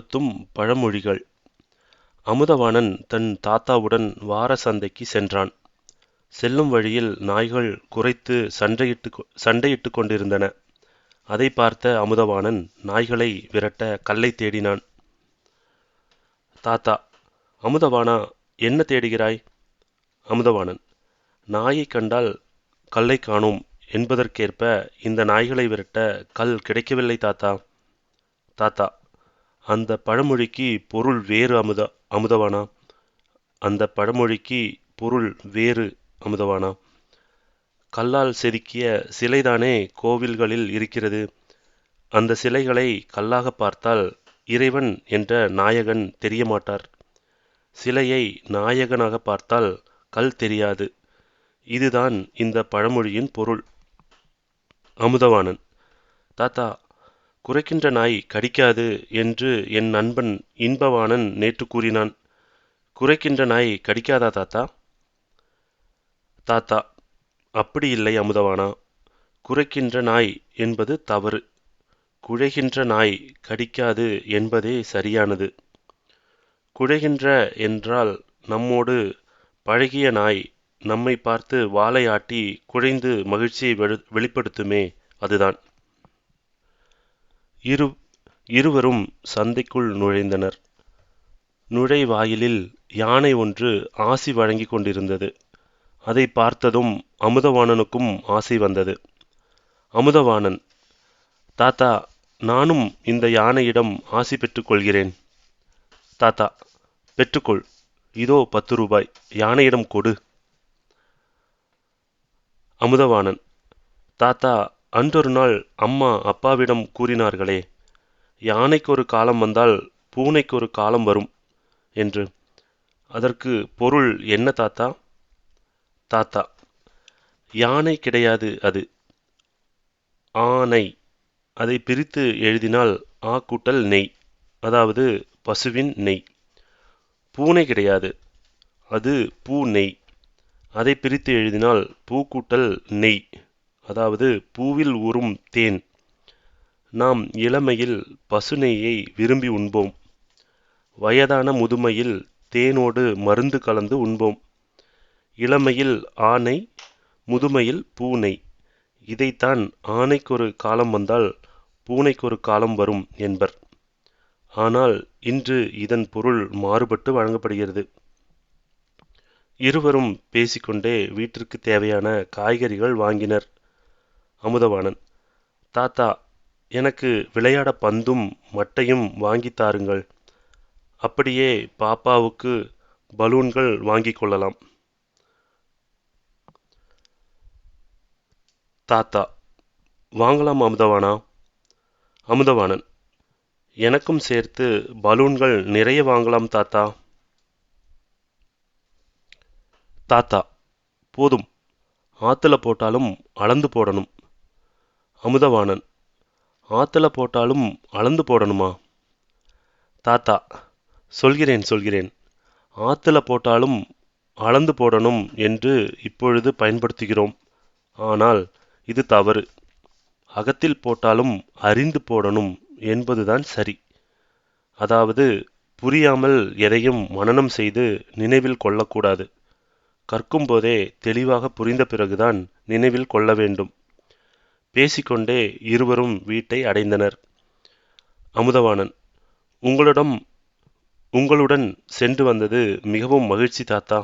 பயன்படுத்தும் பழமொழிகள். அமுதவாணன் தன் தாத்தாவுடன் வார சந்தைக்கு சென்றான். செல்லும் வழியில் நாய்கள் குரைத்து சண்டையிட்டு சண்டையிட்டு கொண்டிருந்தன. அதை பார்த்த அமுதவாணன் நாய்களை விரட்ட கல்லை தேடினான். தாத்தா அமுதவானா என்ன தேடுகிறாய்? அமுதவாணன் நாயை கண்டால் கல்லை காணோம். என்பதற்கேற்ப இந்த நாய்களை விரட்ட கல் கிடைக்கவில்லை தாத்தா. தாத்தா அந்த பழமொழிக்கு பொருள் வேறு அமுத அமுதவானா? அந்த பழமொழிக்கு பொருள் வேறு அமுதவானா? கல்லால் செதுக்கிய சிலைதானே கோவில்களில் இருக்கிறது. அந்த சிலைகளை கல்லாக பார்த்தால் இறைவன் என்ற நாயகன் தெரியமாட்டார். சிலையை நாயகனாக பார்த்தால் கல் தெரியாது. இதுதான் இந்த பழமொழியின் பொருள். அமுதவாணன். தாத்தா குறைக்கின்ற நாய் கடிக்காது என்று என் நண்பன் இன்பவாணன் நேற்று கூறினான். குறைக்கின்ற நாய் கடிக்காதா தாத்தா? தாத்தா அப்படி இல்லை அமுதவானா குறைக்கின்ற நாய் என்பது தவறு. குழைகின்ற நாய் கடிக்காது என்பதே சரியானது. குழைகின்ற என்றால் நம்மோடு பழகிய நாய் நம்மை பார்த்து வாலை ஆட்டி குழைந்து மகிழ்ச்சியை வெளிப்படுத்துமே அதுதான். இரு இருவரும் சந்தைக்குள் நுழைந்தனர். நுழைவாயிலில் யானை ஒன்று ஆசி வழங்கி கொண்டிருந்தது. அதை பார்த்ததும் அமுதவாணனுக்கும் ஆசை வந்தது. அமுதவாணன் தாத்தா நானும் இந்த யானையிடம் ஆசி பெற்றுக்கொள்கிறேன் தாத்தா பெற்றுக்கொள். இதோ பத்து ரூபாய். யானையிடம் கொடு. அமுதவாணன் தாத்தா அன்றொரு நாள் அம்மா அப்பாவிடம் கூறினார்களே யானைக்கு ஒரு காலம் வந்தால் பூனைக்கு ஒரு காலம் வரும் என்று. அதற்கு பொருள் என்ன தாத்தா? தாத்தா யானை கிடையாது அது. ஆனை அதை பிரித்து எழுதினால் ஆ கூட்டல் நெய் அதாவது பசுவின் நெய். பூனை கிடையாது அது பூ நெய். அதை பிரித்து எழுதினால் பூ கூட்டல் நெய். அதாவது பூவில் ஊறும் தேன். நாம் இளமையில் பசு விரும்பி உண்போம். வயதான முதுமையில் தேனோடு மருந்து கலந்து உண்போம். இளமையில் ஆனை முதுமையில் பூனை. இதைத்தான் ஆனைக்கொரு காலம் வந்தால் பூனைக்கொரு காலம் வரும் என்பர். ஆனால் இன்று இதன் பொருள் மாறுபட்டு வழங்கப்படுகிறது. இருவரும் பேசிக்கொண்டே வீட்டிற்கு தேவையான காய்கறிகள் வாங்கினர். அமுதவாணன் தாத்தா எனக்கு விளையாட பந்தும் மட்டையும் வாங்கி தாருங்கள். அப்படியே பாப்பாவுக்கு பலூன்கள் வாங்கி கொள்ளலாம். தாத்தா வாங்கலாம் அமுதவானா அமுதவாணன் எனக்கும் சேர்த்து பலூன்கள் நிறைய வாங்கலாம் தாத்தா. தாத்தா போதும். ஆத்துல போட்டாலும் அளந்து போடணும். அமுதவாணன். ஆத்துல போட்டாலும் அளந்து போடணுமா? தாத்தா சொல்கிறேன் சொல்கிறேன். ஆற்றுல போட்டாலும் அளந்து போடணும் என்று இப்பொழுது பயன்படுத்துகிறோம். ஆனால் இது தவறு. அகத்தில் போட்டாலும் அறிந்து போடணும் என்பதுதான் சரி. அதாவது புரியாமல் எதையும் மனனம் செய்து நினைவில் கொள்ளக்கூடாது. கற்கும்போதே தெளிவாக புரிந்த பிறகுதான் நினைவில் கொள்ள வேண்டும். பேசிக்கொண்டே இருவரும் வீட்டை அடைந்தனர். அமுதவாணன் உங்களிடம் உங்களுடன் சென்று வந்தது மிகவும் மகிழ்ச்சி தாத்தா.